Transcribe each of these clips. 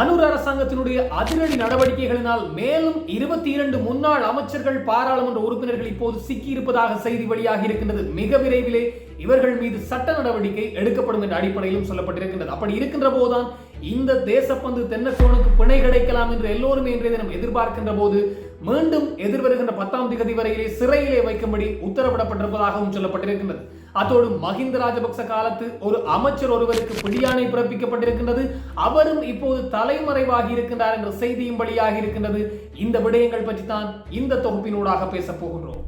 அனுர் அரசாங்கத்தினுடைய அதிரடி நடவடிக்கைகளினால் மேலும் இருபத்தி இரண்டு முன்னாள் அமைச்சர்கள் பாராளுமன்ற உறுப்பினர்கள் இப்போது சிக்கியிருப்பதாக செய்தி வெளியாகி இருக்கின்றது. மிக விரைவிலே இவர்கள் மீது சட்ட நடவடிக்கை எடுக்கப்படும் என்ற அடிப்படையிலும் சொல்லப்பட்டிருக்கின்றது. அப்படி இருக்கின்ற போதுதான் இந்த தேசப்பந்து தென்னக்கோனுக்கு பிணை கிடைக்கலாம் என்று எல்லோருமே இன்றைய தினம் எதிர்பார்க்கின்ற போது மீண்டும் எதிர்வருகின்ற பத்தாம் திகதி வரையிலே சிறையிலே வைக்கும்படி உத்தரவிடப்பட்டிருப்பதாகவும் சொல்லப்பட்டிருக்கின்றது. அதோடு மஹிந்த ராஜபக்ச காலத்து ஒரு அமைச்சர் ஒருவருக்கு பிடியானை பிறப்பிக்கப்பட்டிருக்கின்றது. அவரும் இப்போது தலைமறைவாகி இருக்கின்றார் என்ற செய்தியும் வழியாக இருக்கின்றது. இந்த விடயங்கள் பற்றி தான் இந்த தொகுப்பினூடாக பேசப் போகின்றோம்.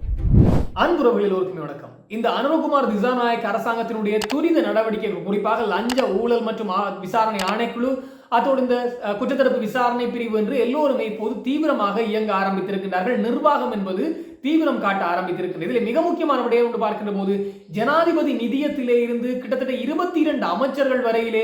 அன்புறவுகளில் ஒருக்குமே வணக்கம். இந்த அனுரகுமார் திசாநாயக் அரசாங்கத்தினுடைய துரித நடவடிக்கைகள் குறிப்பாக லஞ்ச ஊழல் மற்றும் ஆ- விசாரணை ஆணைக்குழு அதோடு இந்த குற்றத்தடுப்பு விசாரணை பிரிவு என்று எல்லோருமே இப்போது தீவிரமாக இயங்க ஆரம்பித்திருக்கின்றார்கள். நிர்வாகம் என்பது தீவிரம் காட்ட ஆரம்பித்திருக்கிறது இதில் மிக முக்கியமான விடயம் என்று பார்க்கின்ற போது ஜனாதிபதி நிதியத்திலே இருந்து கிட்டத்தட்ட இருபத்தி இரண்டு அமைச்சர்கள் வரையிலே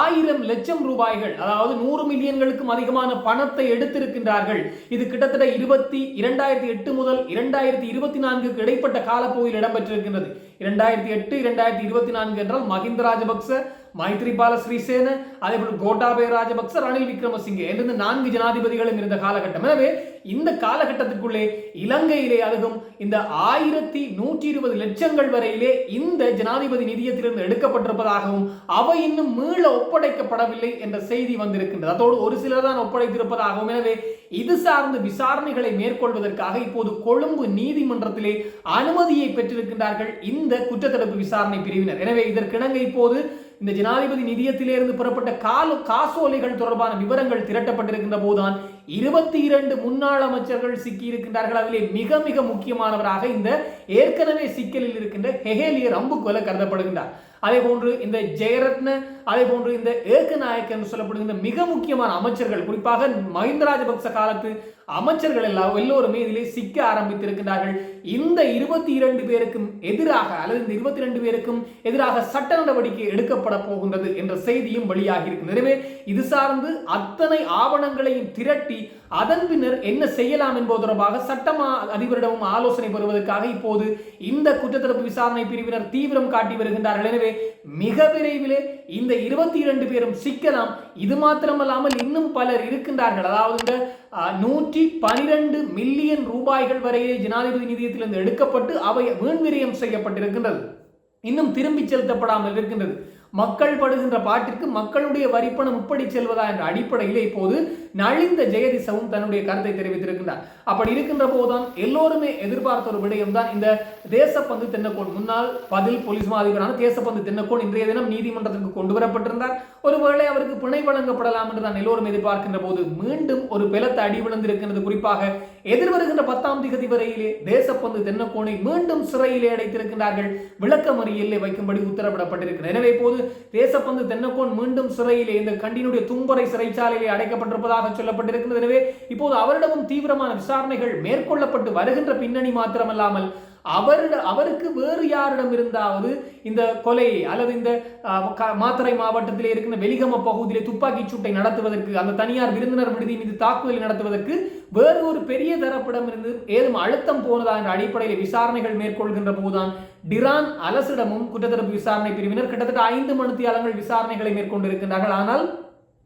ஆயிரம் லட்சம் ரூபாய்கள் அதாவது நூறு மில்லியன்களுக்கும் அதிகமான பணத்தை எடுத்திருக்கின்றார்கள். இது கிட்டத்தட்ட இருபத்தி இரண்டாயிரத்தி எட்டு முதல் இரண்டாயிரத்தி இருபத்தி நான்குக்கு இடைப்பட்ட காலப்பகுதியில் இடம்பெற்றிருக்கின்றது. இரண்டாயிரத்தி எட்டு இரண்டாயிரத்தி இருபத்தி நான்கு என்றால் மஹிந்த ராஜபக்ச மைத்ரிபால ஸ்ரீசேன அதே போல் கோட்டாபய ராஜபக்ச ரணில் விக்ரமசிங்கே என்று நான்கு ஜனாதிபதிகளும் இருந்த காலகட்டம் எனவே இந்த காலகட்டத்துக்குள்ளே இலங்கையிலே அதுவும் இந்த ஆயிரத்தி நூற்றி இருபது லட்சங்கள் வரையிலே இந்த ஜனாதிபதி நிதியத்திலிருந்து எடுக்கப்பட்டிருப்பதாகவும் அவை இன்னும் மீள ஒப்படைக்கப்படவில்லை என்ற செய்தி வந்திருக்கின்றது அதோடு ஒரு சிலர் தான் ஒப்படைத்திருப்பதாகவும் எனவே இது சார்ந்த விசாரணைகளை மேற்கொள்வதற்காக இப்போது கொழும்பு நீதிமன்றத்திலே அனுமதியை பெற்றிருக்கின்றார்கள் இந்த குற்றத்தடுப்பு விசாரணை பிரிவினர் எனவே இதற்கிணங்க இப்போது இந்த ஜனாதிபதி நிதியத்திலிருந்து புறப்பட்ட கால காசோலைகள் தொடர்பான விவரங்கள் திரட்டப்பட்டிருக்கின்ற போதுதான் இருபத்தி இரண்டு முன்னாள் அமைச்சர்கள் சிக்கியிருக்கின்றார்கள். அதிலே மிக மிக முக்கியமானவராக இந்த ஏற்கனவே சிக்கலில் இருக்கின்ற ஹெகேலியர் அம்புக்கொலை கருதப்படுகின்றார். அதே போன்று இந்த ஜெயரத்ன அதே போன்று இந்த ஏகநாயக் என்று சொல்லப்படுகின்ற மிக முக்கியமான அமைச்சர்கள் குறிப்பாக மஹிந்த ராஜபக்ச காலத்து அமைச்சர்கள் எல்லாம் எல்லோருமே இதிலே சிக்க ஆரம்பித்திருக்கிறார்கள் இந்த இருபத்தி இரண்டு பேருக்கும் எதிராக அல்லது இந்த இருபத்தி ரெண்டு பேருக்கும் எதிராக சட்ட நடவடிக்கை எடுக்கப்பட போகின்றது என்ற செய்தியும் வெளியாகி எனவே இது சார்ந்து அத்தனை ஆவணங்களையும் திரட்டி அதன் பின்னர் என்ன செய்யலாம் என்பது தொடர்பாக சட்டமா அதிபரிடமும் ஆலோசனை பெறுவதற்காக இப்போது இந்த குற்றத்தடுப்பு விசாரணை பிரிவினர் தீவிரம் காட்டி வருகின்றார்கள். எனவே மிக விரைவிலே இந்த இருபத்தி இரண்டு பேரும் சிக்கலாம். இது மாத்திரமல்லாமல் இன்னும் பலர் இருக்கின்றார்கள். அதாவது இந்த நூற்றி பனிரெண்டு மில்லியன் ரூபாய்கள் வரையே ஜனாதிபதி நிதியத்திலிருந்து எடுக்கப்பட்டு அவை வீண்விரயம் செய்யப்பட்டிருக்கின்றது. இன்னும் திரும்பி செலுத்தப்படாமல் இருக்கின்றது. மக்கள் படுகின்ற பாட்டிற்கு மக்களுடைய வரிப்பணம் இப்படி செல்வதா என்ற அடிப்படையில் இப்போது நலிந்த ஜெயதிசவும் தன்னுடைய கருத்தை தெரிவித்திருக்கின்றார். அப்படி இருக்கின்ற போதுதான் எல்லோருமே எதிர்பார்த்த ஒரு விடயம் தான் இந்த தேசப்பந்து தென்னக்கோன். முன்னாள் பதில் போலீஸ் அதிபரான தேசப்பந்து தென்னக்கோன் இன்றைய தினம் நீதிமன்றத்திற்கு கொண்டு வரப்பட்டிருந்தார். ஒருவேளை அவருக்கு பிணை வழங்கப்படலாம் என்று தான் எல்லோரும் எதிர்பார்க்கின்ற போது மீண்டும் ஒரு பலத்த அடி விழுந்திருக்கிறது குறிப்பாக எதிர்வருகின்ற பத்தாம் திகதி வரையிலே தேசப்பந்து தென்னக்கோனை மீண்டும் சிறையிலே அடைத்திருக்கின்றார்கள். விளக்கமறியலிலே வைக்கும்படி உத்தரவிடப்பட்டிருக்கிறது. எனவே போது தேசப்பந்து தென்னக்கோன் மீண்டும் சிறையிலே இந்த கண்டினுடைய தும்பரை சிறைச்சாலையிலே அடைக்கப்பட்டிருப்பதாக சொல்லப்பட்டிருக்கிறது எனவே இப்போது அவரிடமும் தீவிரமான விசாரணைகள் மேற்கொள்ளப்பட்டு வருகின்ற பின்னணி மாத்திரமல்லாமல் அவரிட அவருக்கு வேறு யாரிடம் இருந்தாவது இந்த கொலை அல்லது இந்த அஹ், க- மாத்தறை மாவட்டத்திலே இருக்கின்ற வெலிகம பகுதியிலே துப்பாக்கிச் சூட்டை நடத்துவதற்கு அந்த தனியார் விருந்தினர் விடுதி மீது தாக்குதலை நடத்துவதற்கு வேறு ஒரு பெரிய தரப்பிடமிருந்து ஏதும் அழுத்தம் போனதா என்ற அடிப்படையில் விசாரணைகள் மேற்கொள்கின்ற போதுதான் டிரான் அலசிடமும் குற்றத்தடுப்பு விசாரணை பிரிவினர் கிட்டத்தட்ட ஐந்து மணித்தியாலங்கள் விசாரணைகளை மேற்கொண்டிருக்கின்றார்கள். ஆனால்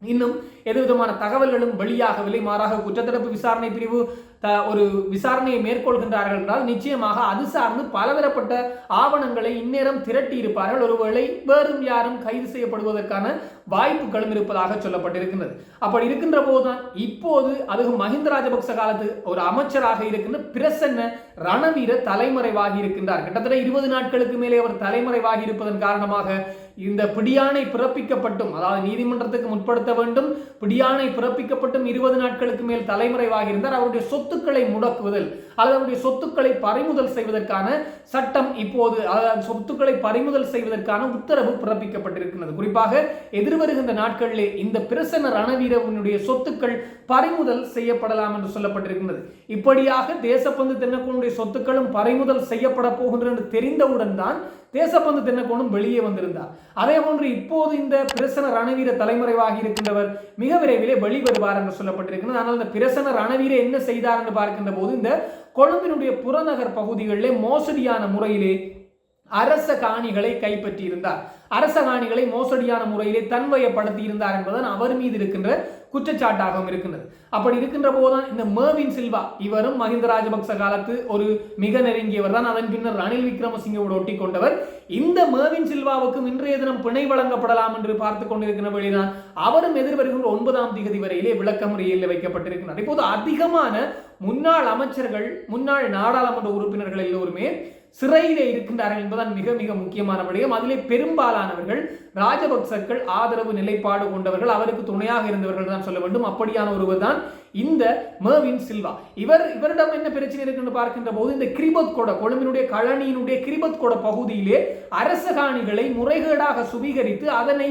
இன்னும் எதுவிதமான தகவல்களும் வெளியாகவில்லை மாறாக குற்றத்தடுப்பு விசாரணை பிரிவு த- ஒரு விசாரணையை மேற்கொள்கின்றார்கள் என்றால் நிச்சயமாக அது சார்ந்து பலதரப்பட்ட ஆவணங்களை இந்நேரம் திரட்டி இருப்பார்கள். ஒருவேளை வேறும் யாரும் கைது செய்யப்படுவதற்கான வாய்ப்புகளும் இருப்பதாக சொல்லப்பட்டிருக்கின்றது. அப்படி இருக்கின்ற போதுதான் இப்போது அதுவும் மஹிந்த ராஜபக்ச காலத்து ஒரு அமைச்சராக இருக்கின்ற பிரசன்ன ரணவீர தலைமறைவாகி இருக்கின்றார். கிட்டத்தட்ட இருபது நாட்களுக்கு மேலே அவர் தலைமறைவாகி இருப்பதன் காரணமாக இந்த பிடியாணை பிறப்பிக்கப்பட்டும் அதாவது நீதிமன்றத்துக்கு முற்படுத்த வேண்டும் பிடியாணை பிறப்பிக்கப்பட்டும் இருபது நாட்களுக்கு மேல் தலைமுறைவாக இருந்தார். அவருடைய சொத்துக்களை முடக்குவதில் அல்லது அவருடைய சொத்துக்களை பறிமுதல் செய்வதற்கான சட்டம் இப்போது சொத்துக்களை பறிமுதல் செய்வதற்கான உத்தரவு பிறப்பிக்கப்பட்டிருக்கிறது. குறிப்பாக எதிர்வருகின்ற நாட்களிலே இந்த பிரசன்ன ரணவீரவனுடைய சொத்துக்கள் பறிமுதல் செய்யப்படலாம் என்று சொல்லப்பட்டிருக்கிறது. இப்படியாக தேசப்பந்து தென்னக்கோனுடைய சொத்துக்களும் பறிமுதல் செய்யப்பட போகின்றன என்று தெரிந்தவுடன் தான் தேசப்பந்து தென்னக்கோனும் வெளியே வந்திருந்தார். அதே போன்று இப்போது இந்த பிரசன ரணவீர தலைமறைவாகி இருக்கின்றவர் மிக விரைவிலே வெளிவருவார் என்று சொல்லப்பட்டிருக்கிறது. ஆனால் இந்த பிரசன ரணவீர என்ன செய்தார் என்று பார்க்கின்ற போது இந்த கொழும்பினுடைய புறநகர் பகுதிகளிலே மோசடியான முறையிலே அரச காணிகளை கைப்பற்றியிருந்தார். அரச காணிகளை மோசடியான முறையிலே தன்வயப்படுத்தி இருந்தார் என்பதுதான் அவர் மீது இருக்கின்ற குற்றச்சாட்டாகவும் இருக்கின்றது. அப்படி இருக்கின்ற போதுதான் இந்த மேவின் சில்வா இவரும் மஹிந்த ராஜபக்ச காலத்து ஒரு மிக நெருங்கியவர் தான். அதன் பின்னர் ரணில் விக்ரமசிங்கோடு ஒட்டி கொண்டவர் இந்த மேவின் சில்வாவுக்கும் இன்றைய தினம் பிணை வழங்கப்படலாம் என்று பார்த்து கொண்டிருக்கிற வழிதான் அவரும் எதிர்வருகின்ற ஒன்பதாம் திகதி வரையிலே விளக்கமுறையில் வைக்கப்பட்டிருக்கிறார் இப்போது அதிகமான முன்னாள் அமைச்சர்கள் முன்னாள் நாடாளுமன்ற உறுப்பினர்கள் எல்லோருமே சிறையில் இருக்கின்றார்கள் என்பதுதான் மிக மிக முக்கியமான விடயம். அதிலே பெரும்பாலானவர்கள் ராஜபக்சர்கள் ஆதரவு நிலைப்பாடு கொண்டவர்கள் அவருக்கு துணையாக இருந்தவர்கள் தான் சொல்ல வேண்டும். அப்படியான ஒருவர் தான் இந்த மர்வின் சில்வா இவர் இவரிடம் என்ன பிரச்சனை இருக்குன்னு பார்க்கின்ற போது இந்த கிரிபத் கொட கொழும்பினுடைய கழனியினுடைய கிரிபத் கொட பகுதியிலே அரச காணிகளை முறைகேடாக சுவீகரித்து அதனை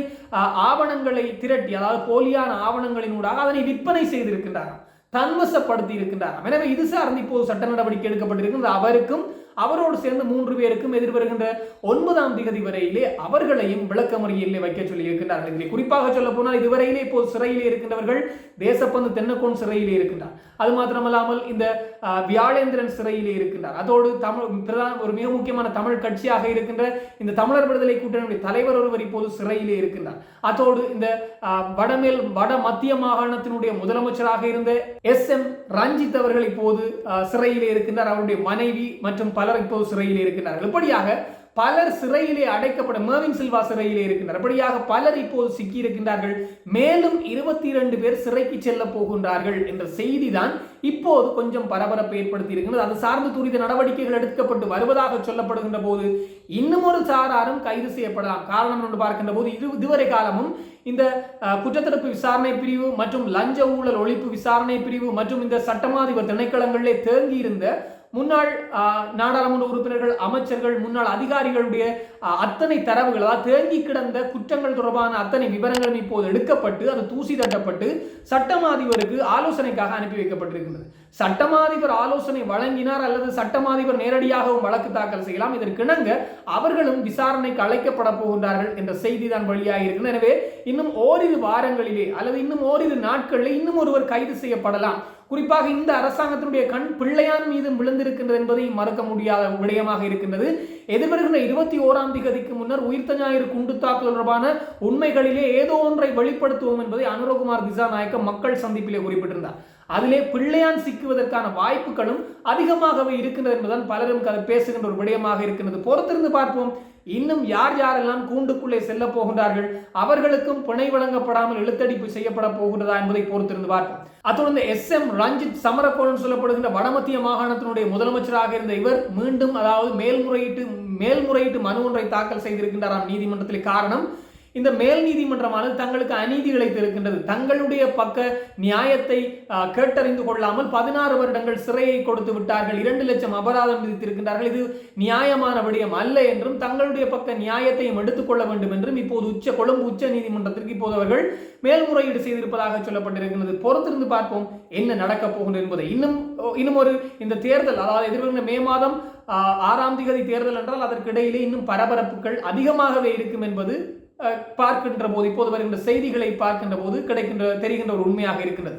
ஆவணங்களை திரட்டி அதாவது போலியான ஆவணங்களினூடாக அதனை விற்பனை செய்திருக்கின்றார்கள் தன்வசப்படுத்தி இருக்கின்றார் எனவே இது சார்ந்து இப்போது சட்ட நடவடிக்கை எடுக்கப்பட்டிருக்கிறது அவருக்கும் அவரோடு சேர்ந்து மூன்று பேருக்கும் எதிர்வருகின்ற ஒன்பதாம் திகதி வரையிலே அவர்களையும் விளக்க முறையிலே வைக்க சொல்லி இருக்கின்றார்கள். இதில் குறிப்பாக சொல்ல போனால் இதுவரையிலே இப்போது சிறையிலே இருக்கின்றவர்கள் தேசப்பந்து தென்னக்கோன் சிறையிலே இருக்கின்றார். அது மாத்திரமல்லாமல் இந்த வியாழேந்திரன் சிறையிலே இருக்கின்றார். அதோடு தமிழ் பிரதான ஒரு மிக முக்கியமான தமிழ் கட்சியாக இருக்கின்ற இந்த தமிழர் விடுதலை கூட்டணியுடைய தலைவர் ஒருவர் இப்போது சிறையிலே இருக்கின்றார். அதோடு இந்த வடமேல் வட மத்திய மாகாணத்தினுடைய முதலமைச்சராக இருந்த எஸ் எம் ரஞ்சித் அவர்கள் இப்போது சிறையிலே இருக்கின்றார். அவருடைய மனைவி மற்றும் பலர் இப்போது சிறையில் இருக்கிறார்கள் இப்படியாக பலர் சிறையிலே அடைக்கப்பட மேவின் சில்வா சிறையிலே இருக்கின்றனர் அப்படியாக பலர் இப்போது சிக்கி இருக்கின்றார்கள் மேலும் இருபத்தி இரண்டு பேர் சிறைக்கு செல்ல போகின்றார்கள் என்ற செய்தி தான் இப்போது கொஞ்சம் பரபரப்பை ஏற்படுத்தி இருக்கின்றது. அது சார்ந்த துரித நடவடிக்கைகள் எடுக்கப்பட்டு வருவதாக சொல்லப்படுகின்ற போது இன்னும் ஒரு சாராரும் கைது செய்யப்படலாம். காரணம் என்று பார்க்கின்ற போது இது இதுவரை காலமும் இந்த குற்றத்தடுப்பு விசாரணை பிரிவு மற்றும் லஞ்ச ஊழல் ஒழிப்பு விசாரணை பிரிவு மற்றும் இந்த சட்டமாதிபர் திணைக்களங்களிலே தேங்கியிருந்த முன்னாள் நாடாளுமன்ற உறுப்பினர்கள் அமைச்சர்கள் முன்னாள் அதிகாரிகளுடைய அத்தனை தரவுகளால் தேங்கி கிடந்த குற்றங்கள் தொடர்பான அத்தனை விவரங்களும் இப்போது எடுக்கப்பட்டு அது தூசி தட்டப்பட்டு சட்டமாதிபருக்கு ஆலோசனைக்காக அனுப்பி வைக்கப்பட்டிருக்கின்றது. சட்டமாதிபர் ஆலோசனை வழங்கினார் அல்லது சட்டமாதிபர் நேரடியாகவும் வழக்கு தாக்கல் செய்யலாம். இதற்கிணங்க அவர்களும் விசாரணைக்கு அழைக்கப்பட போகின்றார்கள் என்ற செய்தி தான் வழியாக இருக்கிறது எனவே இன்னும் ஓரிரு வாரங்களிலே அல்லது இன்னும் ஓரிரு நாட்களில் இன்னும் ஒருவர் கைது செய்யப்படலாம். குறிப்பாக இந்த அரசாங்கத்தினுடைய கண் பிள்ளையான் மீது விழுந்திருக்கின்றது என்பதை மறக்க முடியாத விடயமாக இருக்கின்றது. எதிர்வருகின்ற இருபத்தி ஓராம் திகதிக்கு முன்னர் உயிர்த்த ஞாயிறு குண்டு தாக்குதல் தொடர்பான உண்மைகளிலே ஏதோ ஒன்றை வெளிப்படுத்துவோம் என்பதை அனுரகுமார் திசாநாயக்க மக்கள் சந்திப்பிலே குறிப்பிட்டிருந்தார். அதிலே பிள்ளையான் சிக்குவதற்கான வாய்ப்புகளும் அதிகமாகவே இருக்கின்றது என்பதுதான் பலரும் பேசுகின்ற ஒரு விடயமாக இருக்கின்றது. பொறுத்திருந்து பார்ப்போம். இன்னும் யார் யாரெல்லாம் கூண்டுக்குள்ளே செல்ல போகின்றார்கள்? அவர்களுக்கும் பிணை வழங்கப்படாமல் எழுத்தடிப்பு செய்யப்பட போகின்றதா என்பதை பொறுத்திருந்து பார்ப்போம். அத்தொடர்ந்து எஸ் எம் ரஞ்சித் சமரக்கோடன் சொல்லப்படுகின்ற வடமத்திய மாகாணத்தினுடைய முதலமைச்சராக இருந்த இவர் மீண்டும் அதாவது மேல்முறையீட்டு மேல்முறையீட்டு மனு ஒன்றை தாக்கல் செய்திருக்கின்றாராம் நீதிமன்றத்தில் காரணம் இந்த மேல் நீதிமன்றமானது தங்களுக்கு அநீதி இழைத்திருக்கின்றது தங்களுடைய பக்க நியாயத்தை கேட்டறிந்து கொள்ளாமல் பதினாறு வருடங்கள் சிறையை கொடுத்து விட்டார்கள். இரண்டு லட்சம் அபராதம் விதித்திருக்கின்றார்கள். இது நியாயமான விடயம் அல்ல என்றும் தங்களுடைய பக்க நியாயத்தையும் எடுத்துக்கொள்ள வேண்டும் என்றும் இப்போது உச்ச கொழும்பு உச்ச நீதிமன்றத்திற்கு இப்போது அவர்கள் மேல்முறையீடு செய்திருப்பதாக சொல்லப்பட்டிருக்கிறது பொறுத்திருந்து பார்ப்போம் என்ன நடக்கப் போகின்றது என்பதை. இன்னும் இன்னும் ஒரு இந்த தேர்தல் அதாவது எதிர்வருகின்ற மே மாதம் ஆறாம் திகதி தேர்தல் என்றால் அதற்கிடையிலே இன்னும் பரபரப்புகள் அதிகமாகவே இருக்கும் என்பது பார்க்கின்ற போது இப்போது வருகின்ற செய்திகளை பார்க்கின்ற போது கிடைக்கின்ற தெரிகின்ற ஒரு உண்மையாக இருக்கின்றது.